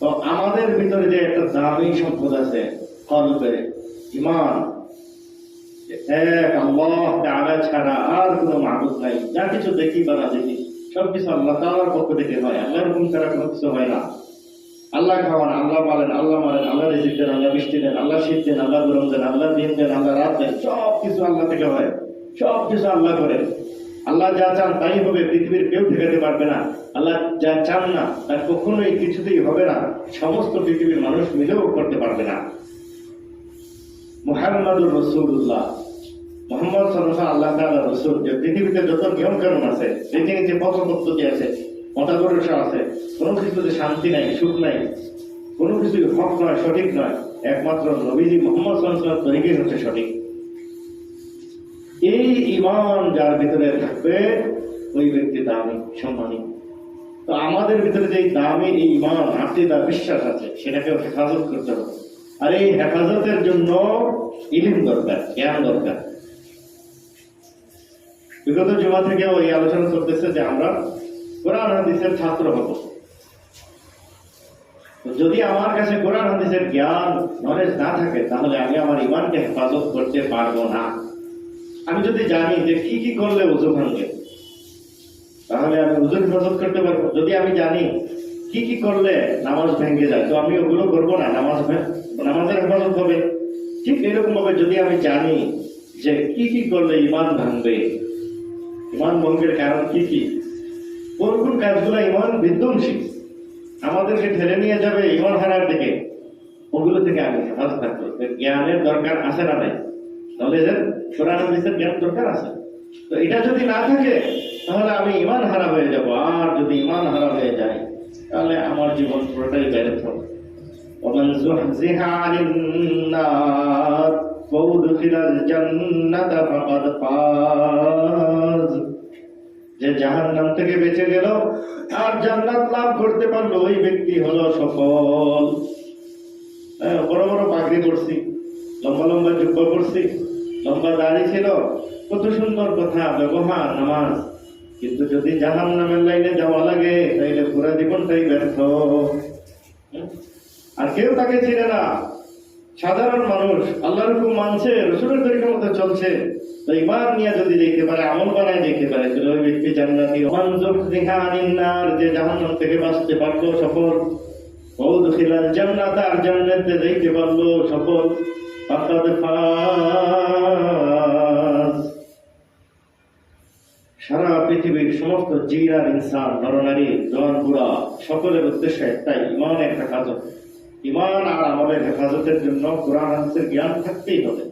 তো আমাদের ভিতরে যে একটা দামি সম্পদ আছে, কলবে ইমান এক আল্লাহ তাআলা ছাড়া আর কোনো মাহবুদ নাই। যা কিছু দেখি বা না দেখি সব কিছু আল্লাহ তাআলার পক্ষ থেকে হয়, আল্লাহর হুকুম ছাড়া কোনো কিছু হয় না। আল্লাহ খাওয়ান আল্লাহ পালেন আল্লাহ মারেন আল্লাহ রিজিক দেন, আল্লাহ বৃষ্টি দেন, আল্লাহ শীত দেন, আল্লাহ গরম দেন, আল্লাহ দিন দেন, আল্লাহ রাত দেন সব কিছু আল্লাহ থেকে হয়। সব কিছু আল্লাহ করেন আল্লাহ যা চান তাই হবে, পৃথিবীর কেউ ঠেকাতে পারবে না। আল্লাহ যা চান না, তার কখনোই কিছুতেই হবে না। সমস্ত পৃথিবীর মানুষ মিলেও করতে পারবে না। মোহাম্মদুর রসুল্লাহ মোহাম্মদ সাল্লাহ আল্লাহ রসুল, যে পৃথিবীতে যত নিয়ম কানুন আছে পৃথিবীর যে পথ পদ্ধতি আছে মতাদর্শ আছে, কোনো কিছুতে শান্তি নাই, সুখ নাই, কোনো কিছুই হক নয়, সঠিক নয়। একমাত্র নবীজি মোহাম্মদ সাল্লাহ তরিকেই হচ্ছে সঠিক। এই ইমান যার ভিতরে থাকবে, ওই ব্যক্তি দামি, সম্মানী। তো আমাদের ভিতরে যে দামি এই ইমান আকিদা বিশ্বাস আছে, সেটাকেও হেফাজত করতে হবে। আর এই হেফাজতের জন্য ইলিম দরকার, জ্ঞান দরকার। বিগত জমা থেকে ওই আলোচনা করতেছে যে আমরা কোরআন, হাদিসের ছাত্র হব। যদি আমার কাছে কোরআন, হাদিসের জ্ঞান নলেজ না থাকে, তাহলে আমি আমার ইমানকে হেফাজত করতে পারব না। আমি যদি জানি যে কি কি করলে উজু ভাঙবে তাহলে আমি উজু হেফাজত করতে পারব। যদি আমি জানি কি কি করলে নামাজ ভেঙে যায়, তো আমি ওগুলো করব না, নামাজ নামাজের হেফাজত হবে। ঠিক এরকম ভাবে যদি আমি জানি যে কি কি করলে ইমান ভাঙবে ইমান ভঙ্গের কারণ কি কি, কোন কোন কাজগুলো ইমান বিধ্বংসী, আমাদেরকে ঠেলে নিয়ে যাবে ইমান হারার দিকে, ওগুলো থেকে আমি হেফাজত থাকব। জ্ঞানের দরকার আছে না নাই? নলেজের কোরআন হাদিসের জ্ঞান দরকার আছে তো এটা যদি না থাকে তাহলে আমি ইমান হারা হয়ে যাব আর যদি ইমান হারা হয়ে যায় তাহলে আমার জীবন পুরোটাই ব্যর্থ ومن زحزح عن النار وأدخل الجنة فقد فاز যে জাহান নাম থেকে বেঁচে গেল আর জান্নাত লাভ করতে পারলো ওই ব্যক্তি হলো সফল হ্যাঁ, বড় বড় পাগড়ি করছি লম্বা লম্বা জুব্বা করছি লম্বা দাড়ি ছিল, কত সুন্দর কথা, ব্যবহার, নামাজ। কিন্তু যদি জাহান নামের লাইনে যাওয়া লাগে, তাইলে পুরা জীবনটাই ব্যর্থ। হুম? আর কেউ তাকে চিনে না। সাধারণ মানুষ, আল্লাহর হুকুম মানছে, রসুলের তরিকার মতো চলছে। তো ইমান নিয়ে যদি দেখতে পারে, আমল বানায় দেখতে পারে, তাহলে ওই ব্যক্তি জান্নাতি। মনজুক দিহা আনিন্নার যে জাহান্নাম থেকে বাঁচতে পারল সফল। বহুত খিলাল জান্নাত, আর জান্নাতে যাইতে পারল সফল। সারা পৃথিবীর সমস্ত জিরা ইনসান, নরনারী জন বুড়া সকলের উদ্দেশ্যে তাই ইমানের হেফাজত। ইমান আর আমাদের হেফাজতের জন্য কোরআন হাদিসের জ্ঞান থাকতেই হবে।